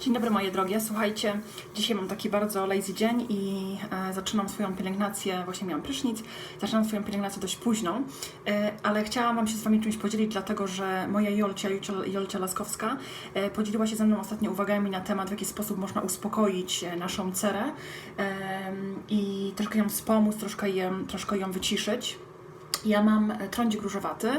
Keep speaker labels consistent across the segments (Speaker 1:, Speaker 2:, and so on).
Speaker 1: Dzień dobry moje drogie, słuchajcie, dzisiaj mam taki bardzo lazy dzień i e, zaczynam swoją pielęgnację, właśnie miałam prysznic, zaczynam swoją pielęgnację dość późno, e, ale chciałam Wam się z Wami czymś podzielić, dlatego że moja Jolcia, Jolcia, Laskowska e, podzieliła się ze mną ostatnio uwagami na temat, w jaki sposób można uspokoić e, naszą cerę e, i troszkę ją wspomóc, troszkę, ją, troszkę ją wyciszyć. Ja mam e, trądzik różowaty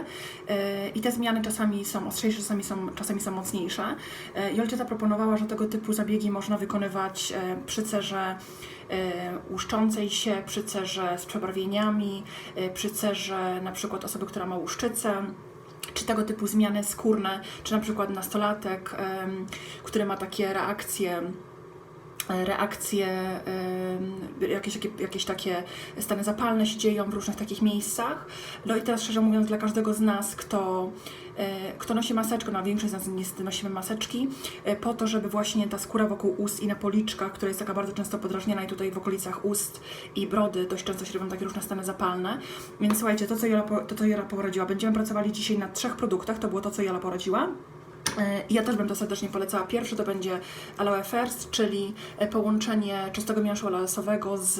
Speaker 1: e, i te zmiany czasami są ostrzejsze, czasami są, czasami są mocniejsze. E, Jolcia zaproponowała, że tego typu zabiegi można wykonywać przy cerze e, łuszczącej się, przy cerze z przebarwieniami, przy cerze na przykład osoby, która ma łuszczycę czy tego typu zmiany skórne, czy na przykład nastolatek, który ma takie reakcje reakcje, em, jakieś, jakieś, takie stany zapalne się dzieją w różnych takich miejscach. No i teraz szczerze mówiąc, dla każdego z nas, kto, e, kto nosi maseczkę, no większość z nas niestety nosimy maseczki, e, po to, żeby właśnie ta skóra wokół ust i na policzkach, która jest taka bardzo często podrażniona i tutaj w okolicach ust i brody dość często się robią takie różne stany zapalne. Więc słuchajcie, to co Jola, to, co Jola poradziła, będziemy pracowali dzisiaj nad trzech produktach, to było to, co Jola poradziła. E, Ja też bym to serdecznie polecała. Pierwszy to będzie Aloe First, czyli e, połączenie czystego miąższu aloesowego z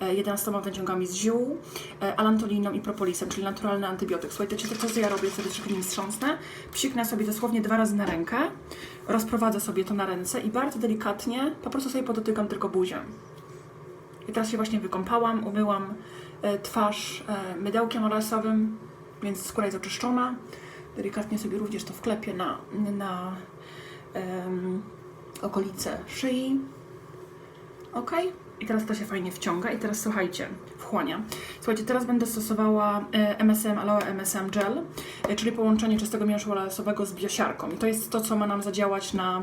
Speaker 1: e, 11 wyciągami z ziół, e, alantoliną i propolisem, czyli naturalny antybiotyk. Słuchajcie, to co ja robię, sobie troszkę nim wstrząsnę, psiknę sobie dosłownie dwa razy na rękę, rozprowadzę sobie to na ręce i bardzo delikatnie po prostu sobie podotykam tylko buzię. I teraz się właśnie wykąpałam, umyłam e, twarz e, mydełkiem aloesowym, więc skóra jest oczyszczona. Delikatnie sobie również to wklepię na, na em, okolice szyi. Ok? I teraz to się fajnie wciąga. I teraz słuchajcie, wchłania. Słuchajcie, teraz będę stosowała e, MSM Aloe MSM Gel, e, czyli połączenie czystego miąższu aloesowego z biosiarką. I to jest to, co ma nam zadziałać na,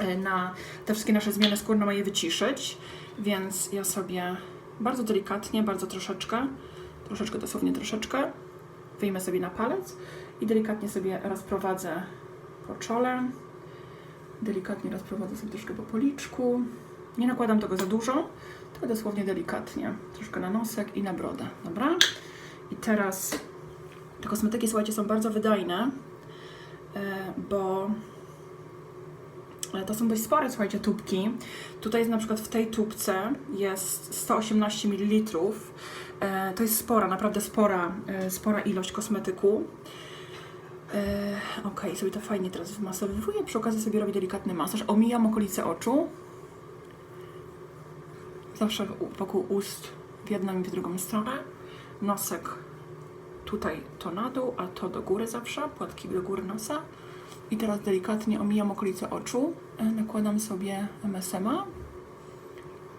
Speaker 1: e, na te wszystkie nasze zmiany skórne, ma je wyciszyć. Więc ja sobie bardzo delikatnie, bardzo troszeczkę, troszeczkę, dosłownie troszeczkę, wyjmę sobie na palec i delikatnie sobie rozprowadzę po czole. Delikatnie rozprowadzę sobie troszkę po policzku. Nie nakładam tego za dużo, tylko dosłownie delikatnie. Troszkę na nosek i na brodę, dobra? I teraz te kosmetyki, słuchajcie, są bardzo wydajne, e, bo e, to są dość spore, słuchajcie, tubki. Tutaj jest na przykład w tej tubce jest 118 ml. E, To jest spora, naprawdę spora, spora ilość kosmetyku. E, ok, sobie to fajnie teraz wmasowuję. Przy okazji sobie robię delikatny masaż. Omijam okolice oczu. Zawsze wokół ust w jedną i w drugą stronę. Nosek tutaj to na dół, a to do góry zawsze. Płatki do góry nosa. I teraz delikatnie omijam okolice oczu. E, Nakładam sobie MSM-a.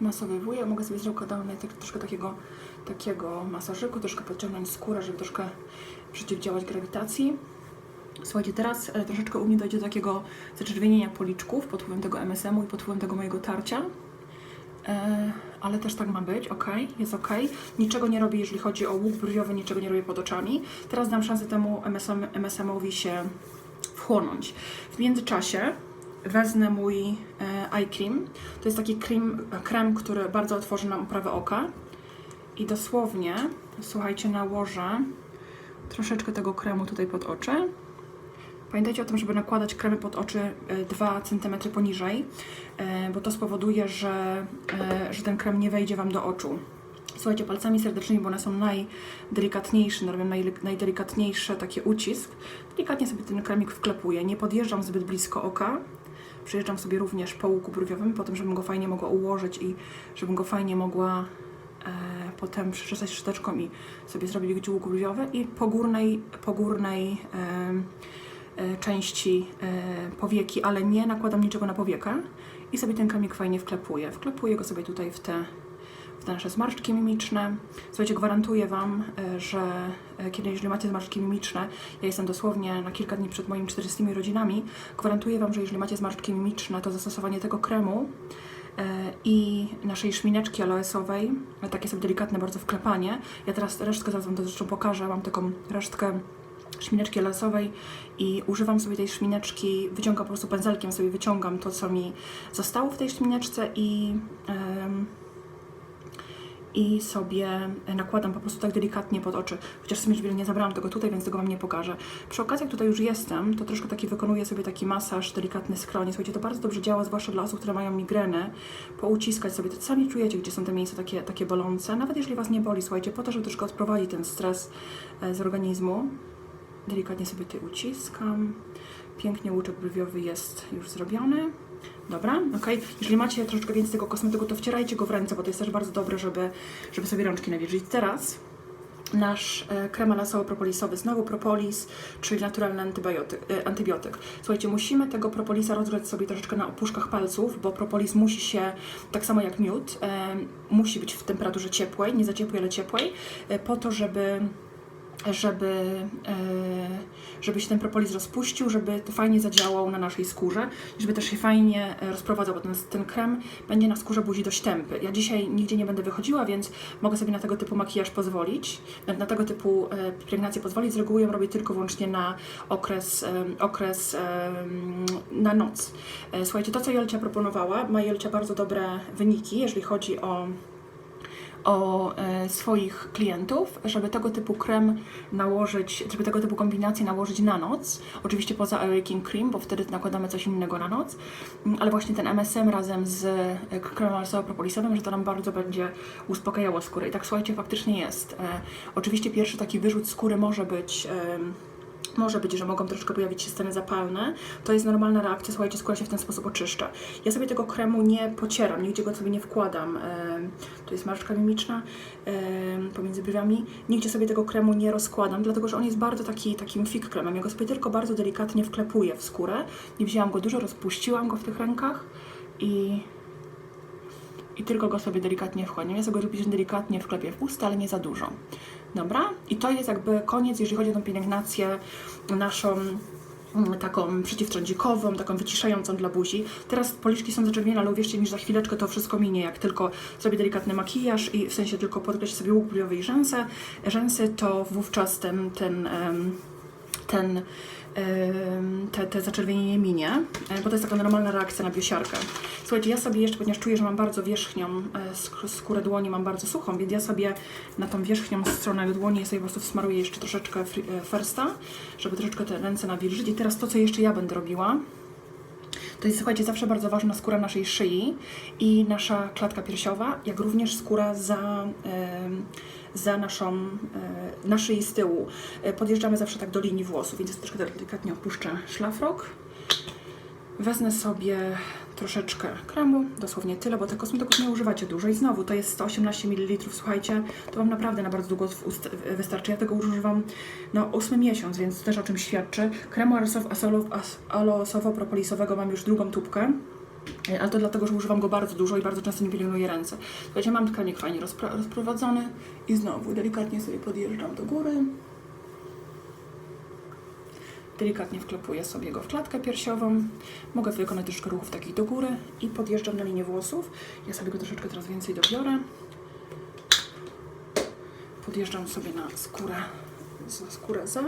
Speaker 1: Masowywuję. Mogę sobie zrobić damy tak, troszkę takiego, takiego masażyku, troszkę podciągnąć skórę, żeby troszkę przeciwdziałać grawitacji. Słuchajcie, teraz e, troszeczkę u mnie dojdzie do takiego zaczerwienienia policzków pod wpływem tego MSM-u i pod wpływem tego mojego tarcia. E, ale też tak ma być, ok, jest ok. Niczego nie robię, jeżeli chodzi o łuk brwiowy, niczego nie robię pod oczami. Teraz dam szansę temu MSM, MSM-owi się wchłonąć. W międzyczasie wezmę mój e, eye cream. To jest taki krem, krem, który bardzo otworzy nam uprawę oka. I dosłownie, słuchajcie, nałożę troszeczkę tego kremu tutaj pod oczy. Pamiętajcie o tym, żeby nakładać kremy pod oczy e, 2 cm poniżej, e, bo to spowoduje, że, e, że ten krem nie wejdzie Wam do oczu. Słuchajcie, palcami serdecznymi, bo one są najdelikatniejsze, robią naj, najdelikatniejszy taki ucisk. Delikatnie sobie ten kremik wklepuję. Nie podjeżdżam zbyt blisko oka. Przejeżdżam sobie również po łuku brwiowym, po tym, żebym go fajnie mogła ułożyć i żebym go fajnie mogła e, potem przeczesać szczoteczką i sobie zrobić gdzie łuk brwiowy i po górnej, po górnej e, części e, powieki, ale nie nakładam niczego na powiekę i sobie ten kremik fajnie wklepuję. Wklepuję go sobie tutaj w te, w te nasze zmarszczki mimiczne. Słuchajcie, gwarantuję Wam, e, że e, kiedy, jeżeli macie zmarszczki mimiczne, ja jestem dosłownie na kilka dni przed moimi 40 rodzinami, gwarantuję Wam, że jeżeli macie zmarszczki mimiczne, to zastosowanie tego kremu e, i naszej szmineczki aloesowej, e, takie sobie delikatne bardzo wklepanie. Ja teraz resztkę zaraz Wam to zresztą pokażę, mam taką resztkę szmineczki lasowej i używam sobie tej szmineczki, wyciągam po prostu pędzelkiem sobie wyciągam to, co mi zostało w tej szmineczce i, em, i sobie nakładam po prostu tak delikatnie pod oczy. Chociaż w sumie nie zabrałam tego tutaj, więc tego Wam nie pokażę. Przy okazji, jak tutaj już jestem, to troszkę taki wykonuję sobie taki masaż, delikatny skronie. Słuchajcie, to bardzo dobrze działa, zwłaszcza dla osób, które mają migreny. Pouciskać sobie, to sami czujecie, gdzie są te miejsca takie, takie bolące. Nawet jeżeli Was nie boli, słuchajcie, po to, żeby troszkę odprowadzić ten stres e, z organizmu. Delikatnie sobie tutaj uciskam. Pięknie łuczek brwiowy jest już zrobiony. Dobra, ok. Jeżeli macie troszeczkę więcej tego kosmetyku, to wcierajcie go w ręce, bo to jest też bardzo dobre, żeby, żeby sobie rączki nawilżyć. Teraz nasz e, krem alasowo-propolisowy, znowu propolis, czyli naturalny antybiotyk, e, antybiotyk. Słuchajcie, musimy tego propolisa rozgrzać sobie troszeczkę na opuszkach palców, bo propolis musi się, tak samo jak miód, e, musi być w temperaturze ciepłej, nie za ciepłej, ale ciepłej, po to, żeby żeby, e, żeby się ten propolis rozpuścił, żeby to fajnie zadziałał na naszej skórze, żeby też się fajnie e, rozprowadzał, bo ten, ten krem będzie na skórze buzi dość tępy. Ja dzisiaj nigdzie nie będę wychodziła, więc mogę sobie na tego typu makijaż pozwolić, na, tego typu e, pielęgnację pozwolić. Z reguły ją robię tylko wyłącznie na okres, okres e, na noc. Słuchajcie, to co Jelcia proponowała, ma Jelcia bardzo dobre wyniki, jeżeli chodzi o o e, swoich klientów, żeby tego typu krem nałożyć, żeby tego typu kombinacje nałożyć na noc. Oczywiście poza Awakening Cream, bo wtedy nakładamy coś innego na noc, Mm, ale właśnie ten MSM razem z e, kremem alasowo-propolisowym, że to nam bardzo będzie uspokajało skórę. I tak słuchajcie, faktycznie jest. E, oczywiście pierwszy taki wyrzut skóry może być. Może być, że mogą troszeczkę pojawić się stany zapalne. To jest normalna reakcja, słuchajcie, skóra się w ten sposób oczyszcza. Ja sobie tego kremu nie pocieram, nigdzie go sobie nie wkładam. Em, To jest marszczka mimiczna em, pomiędzy brwiami. Nigdzie sobie tego kremu nie rozkładam, dlatego że on jest bardzo taki, takim fig kremem. Ja go sobie tylko bardzo delikatnie wklepuję w skórę. Nie wzięłam go dużo, rozpuściłam go w tych rękach i i tylko go sobie delikatnie wchłaniam. Ja sobie go robię delikatnie wklepię w usta, ale nie za dużo. Dobra? I to jest jakby koniec, jeżeli chodzi o tą pielęgnację naszą mm, taką przeciwtrądzikową, taką wyciszającą dla buzi. Teraz policzki są zaczerwienione, ale uwierzcie mi, że za chwileczkę to wszystko minie, jak tylko zrobię delikatny makijaż i w sensie tylko podkreślę sobie łuk brwiowy i rzęsy, rzęsy to wówczas ten, ten, em, ten te, te zaczerwienienie minie, e, bo to jest taka normalna reakcja na biosiarkę. Słuchajcie, ja sobie jeszcze, ponieważ czuję, że mam bardzo wierzchnią e, sk- skórę dłoni, mam bardzo suchą, więc ja sobie na tą wierzchnią stronę dłoni sobie po prostu wsmaruję jeszcze troszeczkę fri- e, firsta, żeby troszeczkę te ręce nawilżyć. I teraz to, co jeszcze ja będę robiła, to jest, słuchajcie, zawsze bardzo ważna skóra naszej szyi i nasza klatka piersiowa, jak również skóra za, em, za naszą, e, na szyi z tyłu. E, Podjeżdżamy zawsze tak do linii włosów, więc troszkę delikatnie opuszczę szlafrok. Wezmę sobie troszeczkę kremu, dosłownie tyle, bo tych kosmetyków nie używacie dużo. I znowu, to jest 118 ml, słuchajcie, to Wam naprawdę na bardzo długo ust- wystarczy. Ja tego używam no, 8 miesiąc, więc też o czym świadczy. Kremu alosowo-propolisowego mam już drugą tubkę. E, Ale to dlatego, że używam go bardzo dużo i bardzo często nie pielęgnuję ręce. Słuchajcie, mam tkanik fajnie rozpra- rozprowadzony i znowu delikatnie sobie podjeżdżam do góry. Delikatnie wklepuję sobie go w klatkę piersiową. Mogę wykonać troszkę ruchów takich do góry i podjeżdżam na linię włosów. Ja sobie go troszeczkę teraz więcej dobiorę. Podjeżdżam sobie na skórę, za skórę za.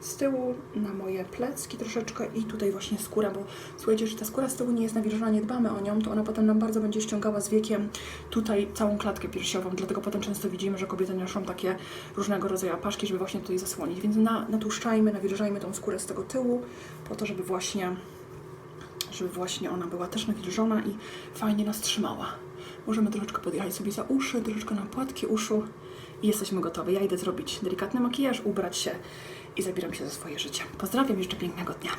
Speaker 1: Z tyłu na moje plecki troszeczkę i tutaj właśnie skóra, bo słuchajcie, że ta skóra z tyłu nie jest nawilżona, nie dbamy o nią, to ona potem nam bardzo będzie ściągała z wiekiem tutaj całą klatkę piersiową, dlatego potem często widzimy, że kobiety noszą takie różnego rodzaju apaszki, żeby właśnie tutaj zasłonić, więc na, natłuszczajmy, nawilżajmy tą skórę z tego tyłu, po to, żeby właśnie żeby właśnie ona była też nawilżona i fajnie nas trzymała. Możemy troszeczkę podjechać sobie za uszy, troszeczkę na płatki uszu i jesteśmy gotowe. Ja idę zrobić delikatny makijaż, ubrać się i zabieram się za swoje życie. Pozdrawiam, jeszcze pięknego dnia.